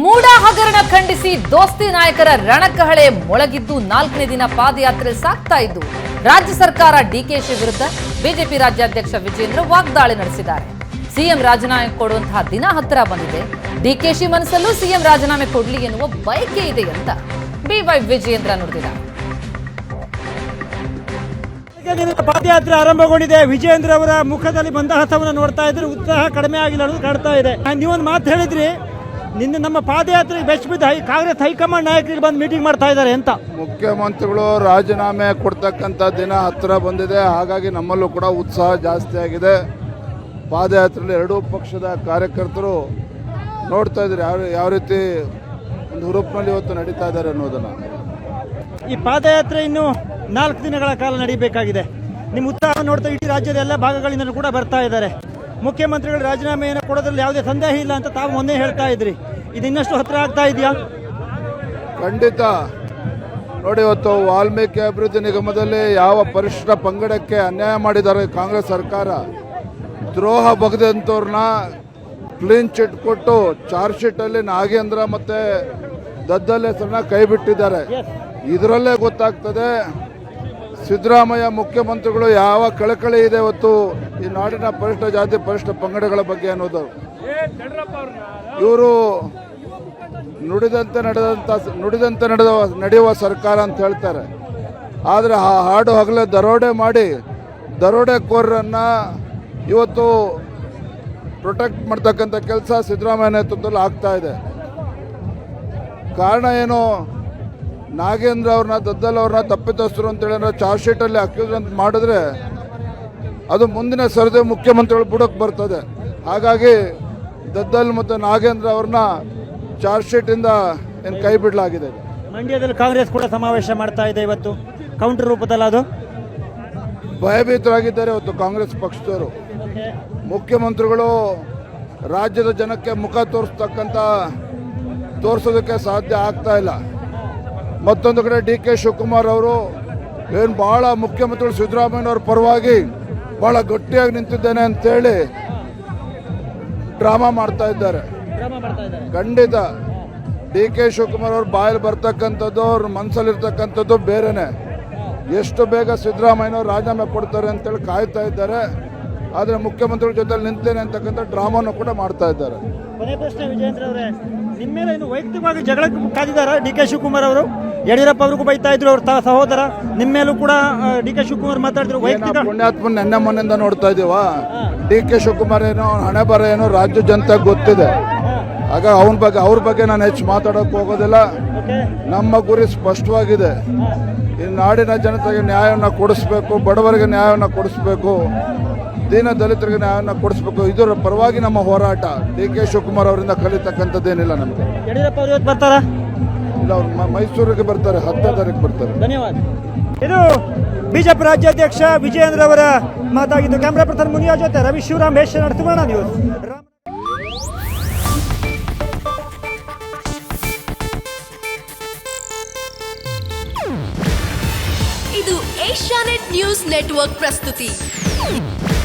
ಮೂಡ ಹಗರಣ ಖಂಡಿಸಿ ದೋಸ್ತಿ ನಾಯಕರ ರಣಕಹಳೆ ಮೊಳಗಿದ್ದು ನಾಲ್ಕನೇ ದಿನ ಪಾದಯಾತ್ರೆ ಸಾಗ್ತಾ ಇದ್ದು, ರಾಜ್ಯ ಸರ್ಕಾರ ಡಿಕೆಶಿ ವಿರುದ್ಧ ಬಿಜೆಪಿ ರಾಜ್ಯಾಧ್ಯಕ್ಷ ವಿಜೇಂದ್ರ ವಾಗ್ದಾಳಿ ನಡೆಸಿದ್ದಾರೆ. ಸಿಎಂ ರಾಜೀನಾಮೆ ಕೊಡುವಂತಹ ದಿನ ಹತ್ತಿರ ಬಂದಿದೆ. ಡಿಕೆಶಿ ಮನಸ್ಸಲ್ಲೂ ಸಿಎಂ ರಾಜೀನಾಮೆ ಕೊಡ್ಲಿ ಎನ್ನುವ ಬಯಕೆ ಇದೆ ಅಂತ ಬಿವೈ ವಿಜೇಂದ್ರ ನುಡಿದಿದ್ದಾರೆ ಪಾದಯಾತ್ರೆ ಆರಂಭಗೊಂಡಿದೆ. ವಿಜೇಂದ್ರ ಅವರ ಮುಖದಲ್ಲಿ ಮಂದಹಾಸವನ್ನು ನೋಡ್ತಾ ಇದ್ರೆ. ಉತ್ಸಾಹ ಕಡಿಮೆ ಆಗಿಲ್ಲ ಅನ್ನೋದು ಕಾಣ್ತಾ ಇದೆ. ನೀವೊಂದು ಮಾತು ಹೇಳಿದ್ರಿ. ನಿನ್ನೆ ನಮ್ಮ ಪಾದಯಾತ್ರೆ ಬೆಚ್ಚ ಬಿದ್ದ ಹೈ ಕಾಂಗ್ರೆಸ್ ಹೈಕಮಾಂಡ್ ನಾಯಕರಿಗೆ ಬಂದು ಮೀಟಿಂಗ್ ಮಾಡ್ತಾ ಇದ್ದಾರೆ ಅಂತ. ಮುಖ್ಯಮಂತ್ರಿಗಳು ರಾಜೀನಾಮೆ ಕೊಡ್ತಕ್ಕಂಥ ದಿನ ಹತ್ತಿರ ಬಂದಿದೆ. ಹಾಗಾಗಿ ನಮ್ಮಲ್ಲೂ ಕೂಡ ಉತ್ಸಾಹ ಜಾಸ್ತಿ ಆಗಿದೆ. ಪಾದಯಾತ್ರೆಯಲ್ಲಿ ಎರಡೂ ಪಕ್ಷದ ಕಾರ್ಯಕರ್ತರು ನೋಡ್ತಾ ಇದ್ದಾರೆ. ಯಾವ ಯಾವ ರೀತಿ ಒಂದು ಹುರುಪಿನಲ್ಲಿ ಇವತ್ತು ನಡೀತಾ ಇದ್ದಾರೆ ಅನ್ನೋದನ್ನು. ಈ ಪಾದಯಾತ್ರೆ ಇನ್ನು ನಾಲ್ಕು ದಿನಗಳ ಕಾಲ ನಡೀಬೇಕಾಗಿದೆ. ನಿಮ್ಮ ಉತ್ಸಾಹ ನೋಡ್ತಾ ಇಡೀ ರಾಜ್ಯದ ಎಲ್ಲ ಭಾಗಗಳಿಂದಲೂ ಕೂಡ ಬರ್ತಾ ಇದ್ದಾರೆ. ಮುಖ್ಯಮಂತ್ರಿಗಳು ರಾಜೀನಾಮೆಯನ್ನು ಕೊಡೋದ್ರಲ್ಲಿ ಯಾವುದೇ ಸಂದೇಹ ಇಲ್ಲ ಅಂತ ತಾವು ಮೊನ್ನೆ ಹೇಳ್ತಾ ಇದ್ರಿ. ಇದು ಇನ್ನಷ್ಟು ಹತ್ರ ಆಗ್ತಾ ಇದೆಯಾ? ಖಂಡಿತ. ನೋಡಿ ಇವತ್ತು ವಾಲ್ಮೀಕಿ ಅಭಿವೃದ್ಧಿ ನಿಗಮದಲ್ಲಿ ಯಾವ ಪರಿಶಿಷ್ಟ ಪಂಗಡಕ್ಕೆ ಅನ್ಯಾಯ ಮಾಡಿದ್ದಾರೆ ಕಾಂಗ್ರೆಸ್ ಸರ್ಕಾರ. ದ್ರೋಹ ಬಗೆದಂಥವ್ರನ್ನ ಕ್ಲೀನ್ ಚಿಟ್ ಕೊಟ್ಟು ಚಾರ್ಜ್ ಶೀಟಲ್ಲಿ ನಾಗೇಂದ್ರ ಮತ್ತೆ ದದ್ದಲ್ ಹೆಸರನ್ನ ಕೈ ಬಿಟ್ಟಿದ್ದಾರೆ. ಇದರಲ್ಲೇ ಗೊತ್ತಾಗ್ತದೆ. ಸಿದ್ದರಾಮಯ್ಯ ಮುಖ್ಯಮಂತ್ರಿಗಳು ಯಾವ ಕಳಕಳಿ ಇದೆ ಹೊತ್ತು ಈ ನಾಡಿನ ಪರಿಷ್ಠ ಜಾತಿ ಪರಿಷ್ಠ ಪಂಗಡಗಳ ಬಗ್ಗೆ ಅನ್ನೋದು. ಇವರು ನುಡಿದಂತೆ ನಡೆದಂತ ನುಡಿದಂತೆ ನಡೆದ ನಡೆಯುವ ಸರ್ಕಾರ ಅಂತ ಹೇಳ್ತಾರೆ. ಆದರೆ ಆ ಹಾಡು ಹಗಲೇ ದರೋಡೆ ಮಾಡಿ ದರೋಡೆಕೋರರನ್ನ ಇವತ್ತು ಪ್ರೊಟೆಕ್ಟ್ ಮಾಡ್ತಕ್ಕಂಥ ಕೆಲಸ ಸಿದ್ದರಾಮಯ್ಯ ನೇತೃತ್ವದಲ್ಲಿ ಆಗ್ತಾ ಇದೆ. ಕಾರಣ ಏನು? ನಾಗೇಂದ್ರ ಅವ್ರನ್ನ ದದ್ದಲ್ ಅವ್ರನ್ನ ತಪ್ಪಿತಸ್ಥರು ಅಂತೇಳಿ ಚಾರ್ಜ್ ಶೀಟಲ್ಲಿ ಅಕ್ಯೂಸ್ ಅಂತ ಮಾಡಿದ್ರೆ ಅದು ಮುಂದಿನ ಸರದಿ ಮುಖ್ಯಮಂತ್ರಿಗಳು ಬುಡಕ್ಕೆ ಬರ್ತದೆ. ಹಾಗಾಗಿ ದದ್ದಲ್ ಮತ್ತು ನಾಗೇಂದ್ರ ಅವ್ರನ್ನ ಚಾರ್ಜ್ ಶೀಟಿಂದ ಏನು ಕೈ ಬಿಡಲಾಗಿದೆ. ಮಂಡ್ಯದಲ್ಲಿ ಕಾಂಗ್ರೆಸ್ ಕೂಡ ಸಮಾವೇಶ ಮಾಡ್ತಾ ಇದೆ ಇವತ್ತು. ಕೌಂಟರ್ ರೂಪದಲ್ಲಿ ಅದು? ಭಯಭೀತರಾಗಿದ್ದಾರೆ ಇವತ್ತು ಕಾಂಗ್ರೆಸ್ ಪಕ್ಷದವರು. ಮುಖ್ಯಮಂತ್ರಿಗಳು ರಾಜ್ಯದ ಜನಕ್ಕೆ ಮುಖ ತೋರಿಸ್ತಕ್ಕಂಥ ತೋರಿಸೋದಕ್ಕೆ ಸಾಧ್ಯ ಆಗ್ತಾ ಇಲ್ಲ. ಮತ್ತೊಂದು ಕಡೆ ಡಿ ಕೆ ಶಿವಕುಮಾರ್ ಅವರು ಏನು ಭಾಳ ಮುಖ್ಯಮಂತ್ರಿಗಳು ಸಿದ್ದರಾಮಯ್ಯನವ್ರ ಪರವಾಗಿ ಭಾಳ ಗಟ್ಟಿಯಾಗಿ ನಿಂತಿದ್ದೇನೆ ಅಂತೇಳಿ ಡ್ರಾಮಾ ಮಾಡ್ತಾ ಇದ್ದಾರೆ. ಖಂಡಿತ. ಡಿ ಕೆ ಶಿವಕುಮಾರ್ ಅವ್ರ ಬಾಯಲ್ಲಿ ಬರ್ತಕ್ಕಂಥದ್ದು ಅವ್ರ ಮನಸ್ಸಲ್ಲಿರ್ತಕ್ಕಂಥದ್ದು ಬೇರೆನೆ. ಎಷ್ಟು ಬೇಗ ಸಿದ್ದರಾಮಯ್ಯನವ್ರು ರಾಜೀನಾಮೆ ಕೊಡ್ತಾರೆ ಅಂತೇಳಿ ಕಾಯ್ತಾ ಇದ್ದಾರೆ. ಆದರೆ ಮುಖ್ಯಮಂತ್ರಿಗಳ ಜೊತೆ ನಿಂತೇನೆ ಅಂತಕ್ಕಂಥ ಡ್ರಾಮಾನು ಕೂಡ ಮಾಡ್ತಾ ಇದ್ದಾರೆ. ನಿಮ್ಮ ಮೇಲೆ ವೈಯಕ್ತಿಕವಾಗಿ ಜಗಳಕ್ಕೆ ಕಾದಿದ್ದಾರ ಡಿ ಕೆ ಶಿವಕುಮಾರ್ ಅವರು. ಯಡಿಯೂರಪ್ಪ ಅವ್ರಿಗೂ ಬೈತಾ ಇದ್ರು ಅವ್ರ ತ- ಸಹೋದರ. ನಿಮ್ಮೇಲೂ ಕೂಡ ಡಿ ಕೆ ಶಿವಕುಮಾರ್ ಮಾತಾಡಿದ್ರು ವೈಯಕ್ತಿಕ ಪುಣ್ಯಾತ್ಮ ನೆನ್ನೆ ಮೊನ್ನೆಯಿಂದ ನೋಡ್ತಾ ಇದೀವ ಡಿ ಕೆ ಶಿವಕುಮಾರ್ ಏನೋ ಅವ್ನ ಹಣೆ ಬರ ಏನೋ ರಾಜ್ಯ ಜನತೆಗೆ ಗೊತ್ತಿದೆ. ಆಗ ಅವನ ಬಗ್ಗೆ ಅವ್ರ ಬಗ್ಗೆ ನಾನು ಹೆಚ್ಚು ಮಾತಾಡೋಕೆ ಹೋಗೋದಿಲ್ಲ. ನಮ್ಮ ಗುರಿ ಸ್ಪಷ್ಟವಾಗಿದೆ. ಈ ನಾಡಿನ ಜನತೆಗೆ ನ್ಯಾಯವನ್ನು ಕೊಡಿಸ್ಬೇಕು ಬಡವರಿಗೆ ನ್ಯಾಯವನ್ನು ಕೊಡಿಸ್ಬೇಕು. ದೀನ ದಲಿತರಿಗೆ ನ್ಯಾಯವನ್ನು ಕೊಡಿಸ್ಬೇಕು ಇದರ ಪರವಾಗಿ ನಮ್ಮ ಹೋರಾಟ. ಡಿ ಕೆ ಶಿವಕುಮಾರ್ ಅವರಿಂದ ಕಲಿತಕ್ಕಂಥದ್ದೇನಿಲ್ಲ ನಮಗೆ. ಯಡಿಯೂರಪ್ಪ ಅವ್ರು ಇವತ್ತು ಬರ್ತಾರಾ? ಇಲ್ಲ ಅವ್ರು ಮ- ಮೈಸೂರಿಗೆ ಬರ್ತಾರೆ ಹತ್ತನೇ ತಾರೀಕು ಬರ್ತಾರೆ. ಧನ್ಯವಾದ. ಇದು ಬಿಜೆಪಿ ರಾಜ್ಯಾಧ್ಯಕ್ಷ ವಿಜಯೇಂದ್ರ ಅವರ ಮಾತಾಗಿದ್ದು ಕ್ಯಾಮ್ರಾ ಪರ್ಸನ್ ಮುನಿಯಾ ಜೊತೆ ರವಿ ಶಿವರಾಮ್ ಸುವರ್ಣ ನ್ಯೂಸ್. ಇದು ಏಷ್ಯಾನೆಟ್ ನ್ಯೂಸ್ ನೆಟ್ವರ್ಕ್ ಪ್ರಸ್ತುತಿ.